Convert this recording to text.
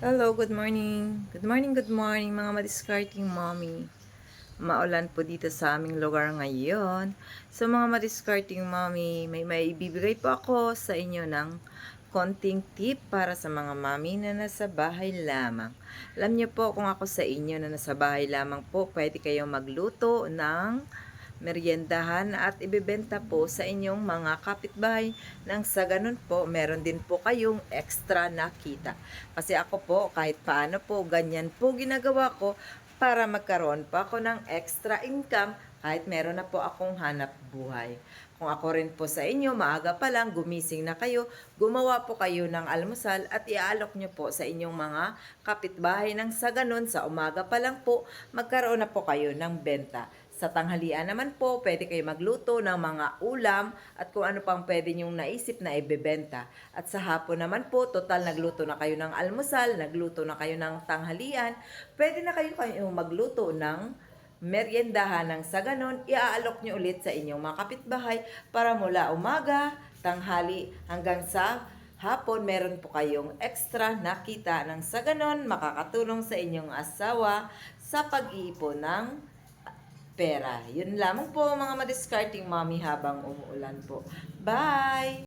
Hello, good morning. Good morning, good morning mga madiscarding mommy. Maulan po dito sa aming lugar ngayon. So mga madiscarding mommy, may maibibigay po ako sa inyo ng konting tip para sa mga mami na nasa bahay lamang. Alam niyo po kung ako sa inyo na nasa bahay lamang po, pwede kayong magluto ng meriendahan at ibebenta po sa inyong mga kapitbahay nang sa ganun po meron din po kayong extra na kita. Kasi ako po kahit paano po ganyan po ginagawa ko para magkaroon pa ako ng extra income kahit meron na po akong hanap buhay. Kung ako rin po sa inyo, maaga pa lang, gumising na kayo, gumawa po kayo ng almusal at iaalok nyo po sa inyong mga kapitbahay nang sa ganun, sa umaga pa lang po, magkaroon na po kayo ng benta. Sa tanghalian naman po, pwede kayo magluto ng mga ulam at kung ano pang pwede nyong naisip na ibebenta. At sa hapon naman po, total nagluto na kayo ng almusal, nagluto na kayo ng tanghalian, pwede na kayo kayong magluto ng meriendahan ng sa ganon, iaalok nyo ulit sa inyong mga kapitbahay para mula umaga, tanghali hanggang sa hapon meron po kayong extra na kita ng sa ganon. Makakatulong sa inyong asawa sa pag-iipon ng pera. Yun lamang po mga madiscarding mommy habang umuulan po. Bye!